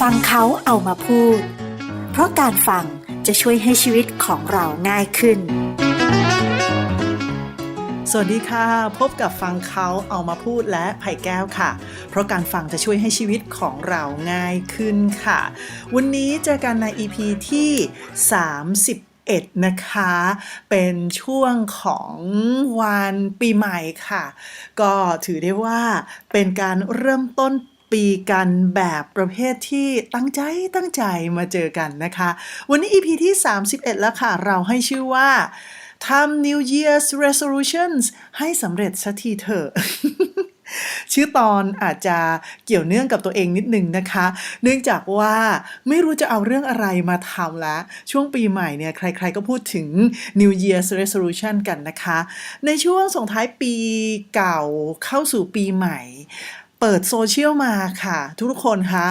ฟังเขาเอามาพูด เพราะการฟังจะช่วยให้ชีวิตของเราง่ายขึ้น สวัสดีค่ะ พบกับฟังเขาเอามาพูดและไผ่แก้วค่ะ เพราะการฟังจะช่วยให้ชีวิตของเราง่ายขึ้นค่ะ วันนี้เจอกันใน EP ที่ 31นะคะ เป็นช่วงของวันปีใหม่ค่ะ ก็ถือได้ว่าเป็นการเริ่มต้นปีกันแบบประเภทที่ตั้งใจตั้งใจมาเจอกันนะคะ วันนี้ EP ที่ 31 แล้วค่ะ เราให้ชื่อว่าทำ New Year's Resolutions ให้สำเร็จสักทีเถอะ ชื่อตอนอาจจะเกี่ยวเนื่องกับตัวเองนิดนึงนะคะ เนื่องจากว่าไม่รู้จะเอาเรื่องอะไรมาทำแล้วช่วงปีใหม่เนี่ยใครๆก็พูดถึง New Year's Resolution กันนะคะ ในช่วงส่งท้ายปีเก่าเข้าสู่ปีใหม่เปิดโซเชียลมาค่ะ ทุกคนคะ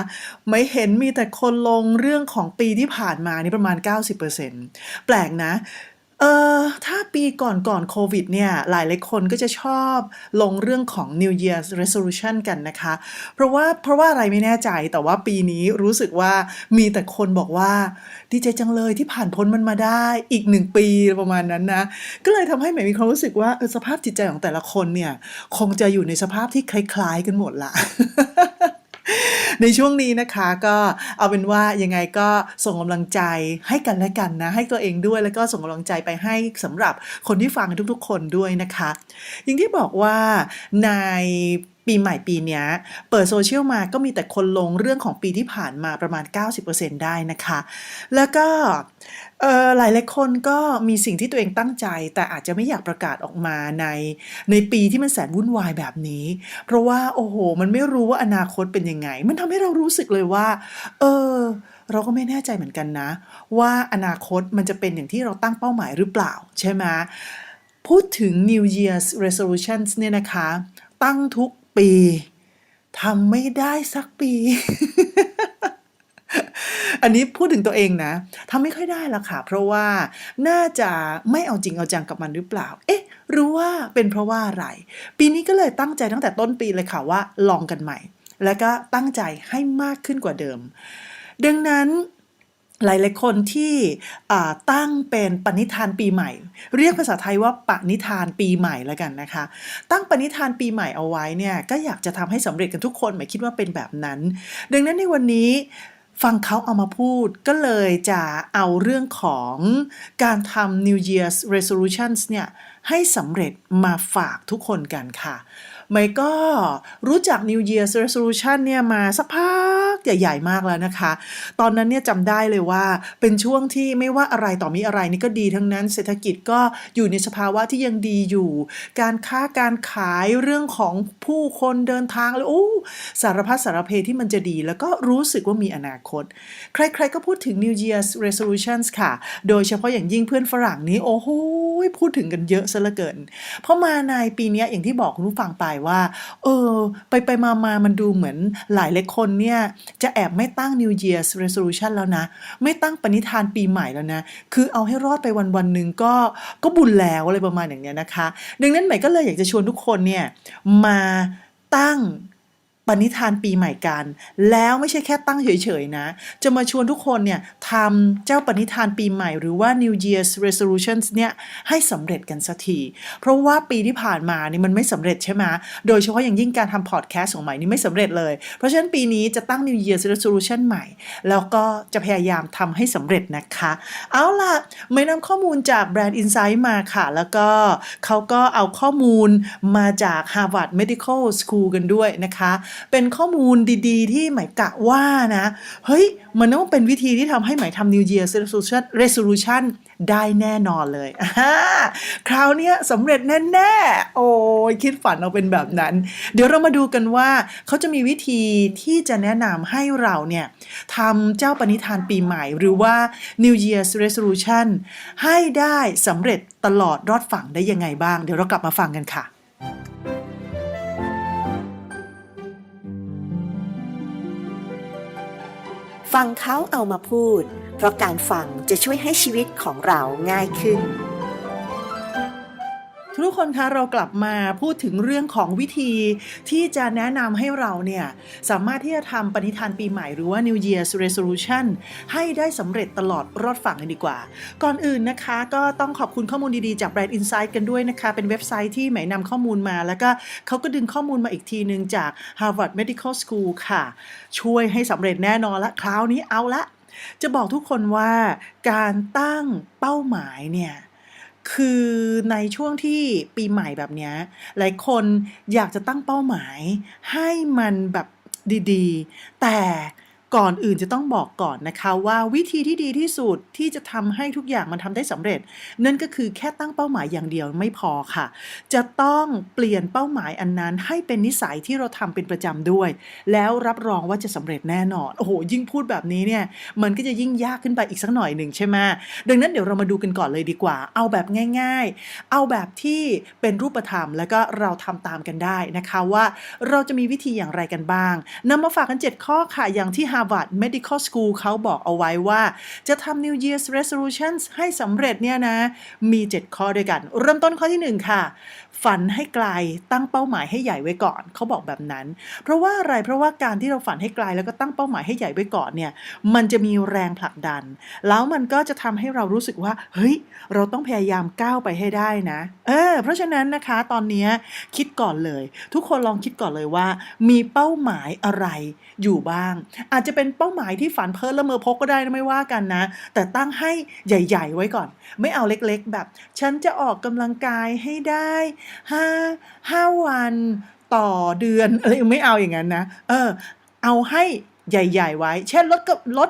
ไม่เห็นมีแต่คนลงเรื่องของปีที่ผ่านมานี่ประมาณ 90%แปลกนะ เออถ้าปีก่อนก่อนโควิดเนี่ยหลายหลายคนก็จะชอบลงเรื่องของ New Year's Resolution กันนะคะ เพราะว่าเพราะว่าอะไรไม่แน่ใจแต่ว่าปีนี้รู้สึกว่ามีแต่คนบอกว่าดีใจจังเลยที่ผ่านพ้นมันมาได้อีกหนึ่งปีประมาณนั้นนะ ก็เลยทำให้หม่มีความรู้สึกว่าสภาพจิตใจของแต่ละคนเนี่ย คงจะอยู่ในสภาพที่คล้าย ๆ กันหมดละ ในช่วงนี้นะคะก็เอาเป็นว่ายังไงก็ส่งกำลังใจให้กันและกันนะ ให้ตัวเองด้วยแล้วก็ส่งกำลังใจไปให้สำหรับคนที่ฟังทุกๆ คนด้วยนะคะ อย่างที่บอกว่าใน ปีใหม่ปีนี้เปิดโซเชียลมาก็มีแต่คนลงเรื่องของปีที่ผ่านมาประมาณ 90%ได้นะคะ แล้วก็หลายหลายคนก็มีสิ่งที่ตัวเองตั้งใจ แต่อาจจะไม่อยากประกาศออกมาในในปีที่มันแสนวุ่นวายแบบนี้ เพราะว่าโอ้โห มันไม่รู้ว่าอนาคตเป็นยังไง มันทำให้เรารู้สึกเลยว่า เออเราก็ไม่แน่ใจเหมือนกันนะ ว่าอนาคตมันจะเป็นอย่างที่เราตั้งเป้าหมายหรือเปล่าใช่ไหมพูดถึง New Year's Resolutions เนี่ยนะคะ ตั้งทุก ปีทำไม่ได้สักปี อันนี้พูดถึงตัวเองนะทำไม่ค่อยได้ละค่ะ เพราะว่าน่าจะไม่เอาจริงเอาจังกับมันหรือเปล่า เอ๊ะหรือว่าเป็นเพราะว่าอะไร ปีนี้ก็เลยตั้งใจตั้งแต่ต้นปีเลยค่ะว่าลองกันใหม่ แล้วก็ตั้งใจให้มากขึ้นกว่าเดิม ดังนั้น หลายๆคนที่ตั้งเป็นปณิธานปีใหม่ เรียกภาษาไทยว่าปณิธานปีใหม่แล้วกันนะคะ ตั้งปณิธานปีใหม่เอาไว้เนี่ยก็อยากจะทำให้สำเร็จกันทุกคนหมายคิดว่าเป็นแบบนั้น ดังนั้นในวันนี้ฟังเขาเอามาพูดก็เลยจะเอาเรื่องของการทำ New Year's Resolutions เนี่ยให้สำเร็จมาฝากทุกคนกันค่ะ ไม่ก็รู้จัก New Year's Resolution เนี่ยมาสักพัก ใหญ่ๆมากแล้วนะคะ ตอนนั้นเนี่ยจำได้เลยว่าเป็นช่วงที่ไม่ว่าอะไรต่อมีอะไรนี่ก็ดีทั้งนั้น เศรษฐกิจก็อยู่ในสภาวะที่ยังดีอยู่ การค้าการขายเรื่องของผู้คนเดินทางเลยโอ้สารพัดสารเพที่มันจะดี แล้วก็รู้สึกว่ามีอนาคต ใครๆก็พูดถึง New Year's Resolutions ค่ะ โดยเฉพาะอย่างยิ่งเพื่อนฝรั่งนี้โอ้โหพูดถึงกันเยอะซะเหลือเกิน เพราะมาในปีนี้อย่างที่บอกคุณผู้ฟังไปว่า เออ ไปไปมามามันดูเหมือนหลายหลายคนเนี่ยจะแอบไม่ตั้ง New Year's Resolution แล้วนะ ไม่ตั้งปณิธานปีใหม่แล้วนะ คือเอาให้รอดไปวันวันหนึ่งก็ก็บุญแล้วอะไรประมาณอย่างเนี้ยนะคะ ดังนั้นใหม่ก็เลยอยากจะชวนทุกคนเนี่ยมาตั้ง ปณิธานปีใหม่กัน แล้วไม่ใช่แค่ตั้งเฉยๆนะ จะมาชวนทุกคนเนี่ยทำเจ้าปณิธานปีใหม่หรือว่า New Year's Resolutions เนี่ยให้สำเร็จกันสักที เพราะว่าปีที่ผ่านมานี่มันไม่สำเร็จใช่ไหมโดยเฉพาะอย่างยิ่งการทำพอดแคสต์ของใหม่นี่ไม่สำเร็จเลย เพราะฉะนั้นปีนี้จะตั้ง New Year's Resolution ใหม่ แล้วก็จะพยายามทำให้สำเร็จนะคะ เอาล่ะไม่นำข้อมูลจากแบรนด์ Insight มาค่ะ แล้วก็เขาก็เอาข้อมูลมาจาก Harvard Medical School กันด้วยนะคะเป็นข้อมูลดีๆ ที่หมายกะว่านะ เฮ้ย มันต้องเป็นวิธีที่ทำให้หมายทำ New Year Resolution Resolution ได้แน่นอนเลย คราวนี้สำเร็จแน่ๆ โอ้ยคิดฝันเอาเป็นแบบนั้น เดี๋ยวเรามาดูกันว่า เขาจะมีวิธีที่จะแนะนำให้เราเนี่ยทำเจ้าปณิธานปีใหม่ หรือว่า New Year's Resolution ให้ได้สำเร็จตลอดรอดฝั่งได้ยังไงบ้าง เดี๋ยวเรากลับมาฟังกันค่ะ ฟังเขาเอามาพูด เพราะการฟังจะช่วยให้ชีวิตของเราง่ายขึ้น ทุกคนคะเรากลับมาพูดถึงเรื่องของวิธีที่จะแนะนำให้เราเนี่ย สามารถที่จะทำปณิธานปีใหม่หรือว่า New Year's Resolution ให้ได้สำเร็จตลอดรอดฝั่งกันดีกว่า ก่อนอื่นนะคะก็ต้องขอบคุณข้อมูลดีๆจาก Brand Insight กันด้วยนะคะ เป็นเว็บไซต์ที่หมนำข้อมูลมา แล้วก็เขาก็ดึงข้อมูลมาอีกทีหนึ่งจาก Harvard Medical School ค่ะ ช่วยให้สำเร็จแน่นอนละคราวนี้เอาละ จะบอกทุกคนว่าการตั้งเป้าหมายเนี่ย คือในช่วงที่ปีใหม่แบบนี้หลายคนอยากจะตั้งเป้าหมายให้มันแบบดีๆ แต่ ก่อนอื่นจะต้องบอกก่อนนะคะว่าวิธีที่ดีที่สุดที่จะทำให้ทุกอย่างมันทำได้สำเร็จ นั่นก็คือแค่ตั้งเป้าหมายอย่างเดียวไม่พอค่ะ จะต้องเปลี่ยนเป้าหมายอันนั้น ให้เป็นนิสัยที่เราทำเป็นประจำด้วย แล้วรับรองว่าจะสำเร็จแน่นอน โอ้โห ยิ่งพูดแบบนี้เนี่ยมันก็จะยิ่งยากขึ้นไปอีกสักหน่อยหนึ่งใช่ไหมดังนั้นเดี๋ยวเรามาดูกันก่อนเลยดีกว่า เอาแบบง่าย ๆ เอาแบบที่เป็นรูปธรรมแล้วก็เราทำตามกันได้นะคะว่าเราจะมีวิธีอย่างไรกันบ้างนำมาฝากกัน 7 ข้อค่ะอย่างที่ Harvard Medical School เขาบอกเอาไว้ว่าจะทำ New Year's Resolutions ให้สำเร็จเนี่ยนะ มี 7 ข้อด้วยกัน เริ่มต้นข้อทีหนึ่1 ค่ะ ฝันให้ไกลตั้งเป้าหมายให้ใหญ่ไว้ก่อน เขาบอกแบบนั้น เพราะว่าอะไรเพราะว่าการที่เราฝันให้ไกลแล้วก็ตั้งเป้าหมายให้ใหญ่ไว้ก่อนเนี่ยมันจะมีแรงผลักดัน แล้วมันก็จะทำให้เรารู้สึกว่าเฮ้ยเราต้องพยายามก้าวไปให้ได้นะเออเพราะฉะนั้นนะคะตอนนี้คิดก่อนเลย ทุกคนลองคิดก่อนเลยว่า มีเป้าหมายอะไรอยู่บ้าง อาจจะจะเป็นเป้าหมายที่ฝันเพ้อละเมอพกก็ได้นะไม่ว่ากันนะ แต่ตั้งให้ใหญ่ ๆ ไว้ก่อน ไม่เอาเล็กๆ แบบ ฉันจะออกกำลังกายให้ได้ห้าห้าวันต่อเดือนอะไรไม่เอาอย่างนั้นนะ เออ เอาให้ใหญ่ ๆ ไว้ เช่นลดกับลด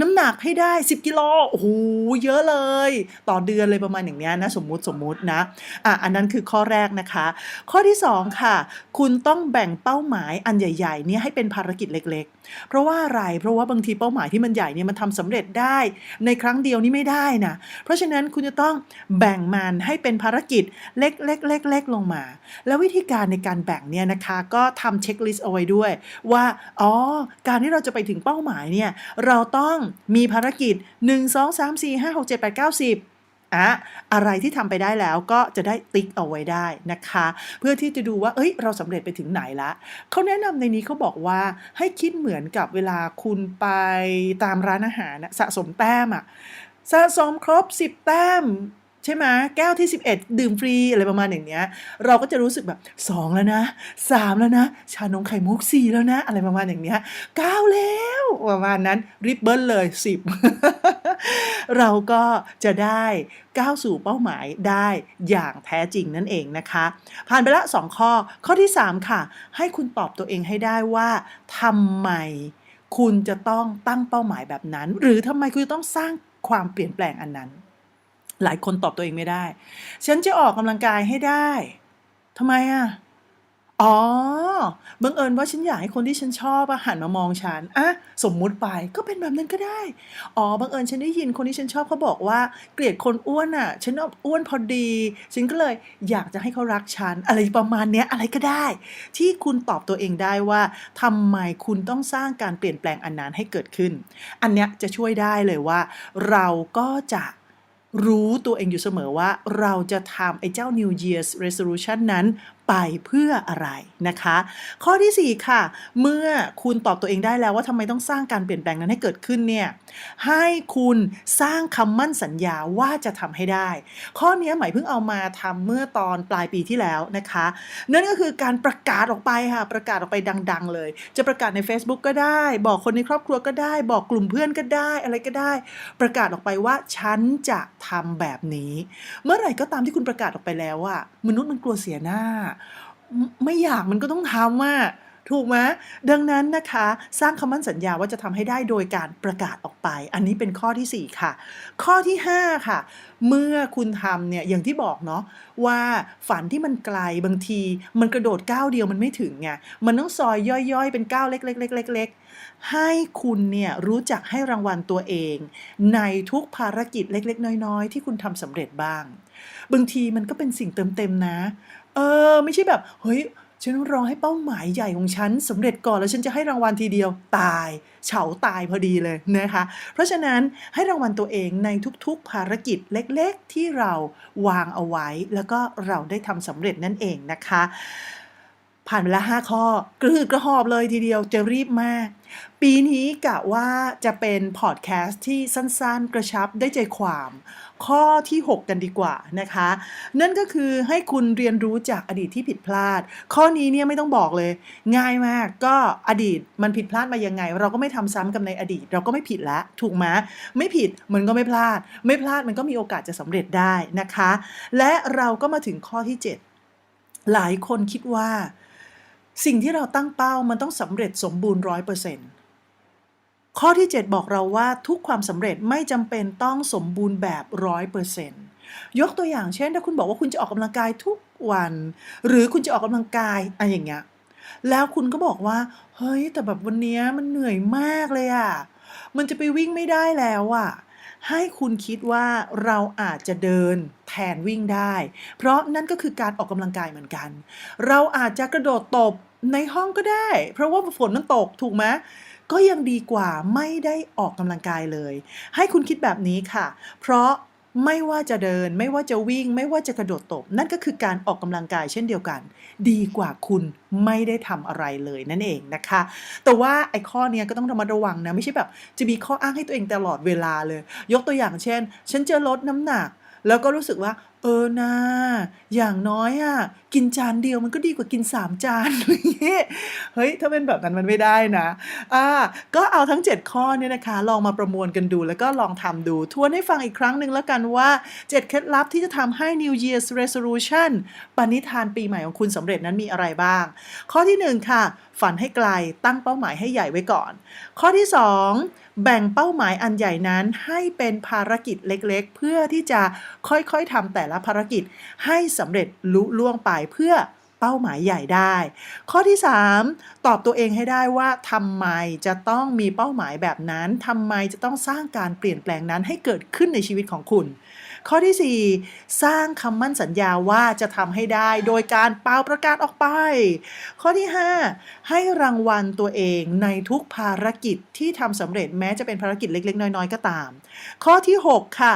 น้ำหนักให้ได้ 10 กิโลโอ้โหเยอะเลย ต่อเดือนเลยประมาณอย่างเนี้ยนะ สมมุติสมมุตินะอะอันนั้นคือข้อแรกนะคะ ข้อที่ 2 ค่ะ คุณต้องแบ่งเป้าหมายอันใหญ่ ๆ เนี่ยให้เป็นภารกิจเล็ก ๆ เพราะว่าอะไรเพราะว่าบางทีเป้าหมายที่มันใหญ่เนี่ยมันทำสำเร็จได้ในครั้งเดียวนี่ไม่ได้นะเพราะฉะนั้นคุณจะต้องแบ่งมันให้เป็นภารกิจเล็กๆๆๆลงมา แล้ววิธีการในการแบ่งเนี่ยนะคะก็ทำเช็คลิสต์เอาไว้ด้วยว่าอ๋อการที่เราจะไปถึงเป้าหมายเนี่ยเราต้องมีภารกิจ 1 2 3 4 5 6 7 8 9 10อะอะไรที่ทำไปได้แล้วก็จะได้ติ๊กเอาไว้ได้นะคะ เพื่อที่จะดูว่า เอ้ย เราสำเร็จไปถึงไหนละเขาแนะนำในนี้เขาบอกว่าให้คิดเหมือนกับเวลาคุณไปตามร้านอาหารน่ะสะสมแต้มอะสะสมครบ 10 แต้ม ใช่ไหมแก้วที่ 11 ดื่มฟรีอะไรประมาณอย่างเนี้ย เราก็จะรู้สึกแบบ 2 แล้วนะ 3 แล้วนะ ชานมไข่มุก 4 แล้วนะ อะไรประมาณอย่างเนี้ย9แล้วประมาณนั้นริบเบิ้ลเลย 10 เราก็จะได้ก้าวสู่เป้าหมายได้อย่างแท้จริงนั่นเองนะคะ ผ่านไปละ 2 ข้อ ข้อที่ 3 ค่ะ ให้คุณตอบตัวเองให้ได้ว่าทำไมคุณจะต้องตั้งเป้าหมายแบบนั้น หรือทำไมคุณจะต้องสร้างความเปลี่ยนแปลงอันนั้น หลายคนตอบตัวเองไม่ได้ ฉันจะออกกำลังกายให้ได้ทำไมอะ อ๋อ บังเอิญว่าฉันอยากให้คนที่ฉันชอบอะหันมามองฉันอะสมมุติไปก็เป็นแบบนั้นก็ได้ อ๋อ บังเอิญฉันได้ยินคนที่ฉันชอบเขาบอกว่า เกลียดคนอ้วนอะฉันอ้วนพอดี ฉันก็เลยอยากจะให้เขารักฉัน อะไรประมาณเนี้ยอะไรก็ได้ ที่คุณตอบตัวเองได้ว่าทำไมคุณต้องสร้างการเปลี่ยนแปลงอันนั้นให้เกิดขึ้น อันเนี้ยจะช่วยได้เลยว่า เราก็จะ รู้ตัวเองอยู่เสมอว่าเราจะทำไอ้เจ้า New Year's Resolution นั้น ไปเพื่ออะไรนะคะ ข้อที่ 4 ค่ะ เมื่อคุณตอบตัวเองได้แล้วว่าทำไมต้องสร้างการเปลี่ยนแปลงนั้นให้เกิดขึ้นเนี่ยให้คุณสร้างคำมั่นสัญญาว่าจะทำให้ได้ ข้อนี้หมายเพิ่งเอามาทำเมื่อตอนปลายปีที่แล้วนะคะ นั่นก็คือการประกาศออกไปค่ะ ประกาศออกไปดัง ๆ เลย จะประกาศใน Facebook ก็ได้ บอกคนในครอบครัวก็ได้ บอกกลุ่มเพื่อนก็ได้อะไรก็ได้ ประกาศออกไปว่าฉันจะทำแบบนี้ เมื่อไหร่ก็ตามที่คุณประกาศออกไปแล้วอะมนุษย์มันกลัวเสียหน้าไม่อยากมันก็ต้องทำอะ ถูกไหมดังนั้นนะคะ สร้างคำมั่นสัญญาว่าจะทำให้ได้โดยการประกาศออกไป อันนี้เป็นข้อทีสี่ 4 ค่ะ ข้อที่ 5 ค่ะ เมื่อคุณทำเนี่ยอย่างที่บอกเนาะว่าฝันที่มันไกลบางที มันกระโดดก้าวเดียวมันไม่ถึงไงมันต้องซอยย่อยๆ เป็นก้าวเล็กๆๆๆให้คุณเนี่ยรู้จักให้รางวัลตัวเอง ในทุกภารกิจเล็ก ๆ น้อย ๆ ที่คุณทำสำเร็จบ้าง บางทีมันก็เป็นสิ่งเติมเต็มนะ เออ ไม่ใช่แบบ เฮ้ย ฉันรอให้เป้าหมายใหญ่ของฉันสำเร็จก่อนแล้วฉันจะให้รางวัลทีเดียวตายเฉาตายพอดีเลยนะคะ เพราะฉะนั้นให้รางวัลตัวเองในทุกๆภารกิจเล็กๆ ที่เราวางเอาไว้ แล้วก็เราได้ทำสำเร็จนั่นเองนะคะ ผ่านไปแล้ว5ข้อกระหืดกระหอบเลยทีเดียวจะรีบมาก ปีนี้กะว่าจะเป็นพอดแคสต์ที่สั้นๆ กระชับได้ใจความ ข้อที่ 6 กันดีกว่านะคะ นั่นก็คือให้คุณเรียนรู้จากอดีตที่ผิดพลาด ข้อนี้เนี่ยไม่ต้องบอกเลย ง่ายมากก็อดีตมันผิดพลาดมายังไง เราก็ไม่ทำซ้ำกับในอดีต เราก็ไม่ผิดล้วถูกไหมไม่ผิดมันก็ไม่พลาด ไม่พลาดมันก็มีโอกาสจะสำเร็จได้นะคะ และเราก็มาถึงข้อที่ 7 หลายคนคิดว่า สิ่งที่เราตั้งเป้ามันต้องสำเร็จสมบูรณ์ร้อยเปอร์เซ็นต์ข้อที่ 7 บอกเราว่าทุกความสำเร็จไม่จำเป็นต้องสมบูรณ์แบบร้อยเปอร์เซ็นต์ยกตัวอย่างเช่น ถ้าคุณบอกว่าคุณจะออกกำลังกายทุกวัน หรือคุณจะออกกำลังกายอะไรอย่างเงี้ยแล้วคุณก็บอกว่า เฮ้ย แต่แบบวันนี้มันเหนื่อยมากเลยอะมันจะไปวิ่งไม่ได้แล้วอะ ให้คุณคิดว่าเราอาจจะเดินแทนวิ่งได้ เพราะนั่นก็คือการออกกำลังกายเหมือนกัน เราอาจจะกระโดดตบในห้องก็ได้ เพราะว่าฝนมันตกถูกไหมก็ยังดีกว่าไม่ได้ออกกำลังกายเลย ให้คุณคิดแบบนี้ค่ะ เพราะ ไม่ว่าจะเดิน ไม่ว่าจะวิ่ง ไม่ว่าจะกระโดดตบ นั่นก็คือการออกกำลังกายเช่นเดียวกัน ดีกว่าคุณไม่ได้ทำอะไรเลยนั่นเองนะคะ แต่ว่าไอ้ข้อเนี้ยก็ต้องระมัดระวังนะ ไม่ใช่แบบจะมีข้ออ้างให้ตัวเองตลอดเวลาเลย ยกตัวอย่างเช่น ฉันจะลดน้ำหนัก แล้วก็รู้สึกว่าเออนะอย่างน้อยอะกินจานเดียวมันก็ดีกว่ากิน3จานอะไรอย่างเงี้ยเฮ้ย ถ้าเป็นแบบนั้นมันไม่ได้นะอ่าก็เอาทั้ง 7 ข้อเนี่ยนะคะ ลองมาประมวลกันดูแล้วก็ลองทำดูทวนให้ฟังอีกครั้งหนึ่งแล้วกันว่า 7 เคล็ดลับที่จะทำให้ New Year's Resolution ปณิธานปีใหม่ของคุณสำเร็จนั้นมีอะไรบ้าง ข้อที่ 1 ค่ะ ฝันให้ไกลตั้งเป้าหมายให้ใหญ่ไว้ก่อน ข้อที่ 2แบ่งเป้าหมายอันใหญ่นั้นให้เป็นภารกิจเล็กๆ เพื่อที่จะค่อยๆทำแต่ละภารกิจให้สำเร็จลุล่วงไปเพื่อเป้าหมายใหญ่ได้ ข้อที่ 3 ตอบตัวเองให้ได้ว่าทำไมจะต้องมีเป้าหมายแบบนั้นทำไมจะต้องสร้างการเปลี่ยนแปลงนั้นให้เกิดขึ้นในชีวิตของคุณ ข้อที่ 4 สร้างคำมั่นสัญญาว่าจะทำให้ได้ โดยการเป่าประกาศออกไป ข้อที่ 5 ให้รางวัลตัวเองในทุกภารกิจที่ทำสำเร็จแม้จะเป็นภารกิจเล็ก ๆ น้อย ๆ ก็ตาม ข้อที่ 6 ค่ะ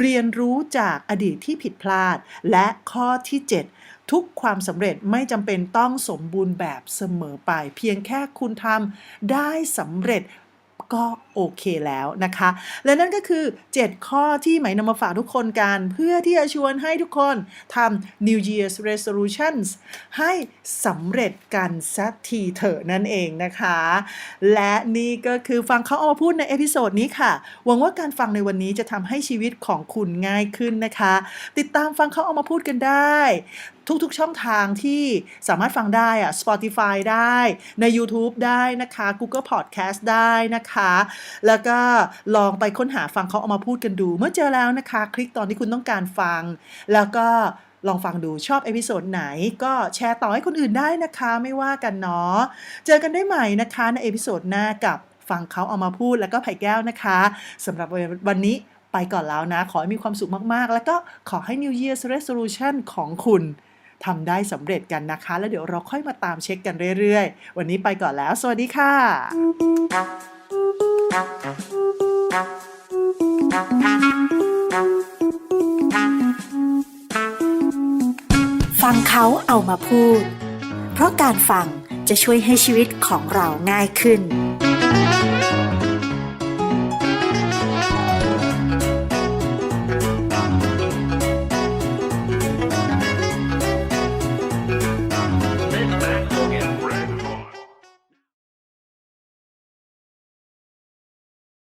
เรียนรู้จากอดีตที่ผิดพลาด และข้อที่ 7ทุกความสำเร็จไม่จำเป็นต้องสมบูรณ์แบบเสมอไป เพียงแค่คุณทำได้สำเร็จ ก็โอเคแล้วนะคะ และนั่นก็คือ 7 ข้อที่ไหมนำมาฝากทุกคนกันเพื่อที่จะชวนให้ทุกคนทำ New Year's Resolutions ให้สำเร็จกันสักทีเถอะนั่นเองนะคะ และนี่ก็คือฟังเขาเอามาพูดในเอพิโซดนี้ค่ะ หวังว่าการฟังในวันนี้จะทำให้ชีวิตของคุณง่ายขึ้นนะคะ ติดตามฟังเขาเอามาพูดกันได้ ทุกๆช่องทางที่สามารถฟังได้อะ Spotify ได้ใน YouTube ได้นะคะ Google Podcast ได้นะคะ แล้วก็ลองไปค้นหาฟังเขาเอามาพูดกันดู เมื่อเจอแล้วนะคะ คลิกตอนที่คุณต้องการฟัง แล้วก็ลองฟังดูชอบเอพิโซดไหนก็แชร์ต่อให้คนอื่นได้นะคะไม่ว่ากันเนาะเจอกันได้ใหม่นะคะในเอพิโซดหน้ากับฟังเขาเอามาพูดแล้วก็ไผ่แก้วนะคะสำหรับวันนี้ไปก่อนแล้วนะ ขอให้มีความสุขมาก ๆ แล้วก็ขอให้ New Year's Resolution ของคุณ ทำได้สำเร็จกันนะคะ แล้วเดี๋ยวเราค่อยมาตามเช็คกันเรื่อยๆ วันนี้ไปก่อนแล้ว สวัสดีค่ะ ฟังเขาเอามาพูด เพราะการฟังจะช่วยให้ชีวิตของเราง่ายขึ้น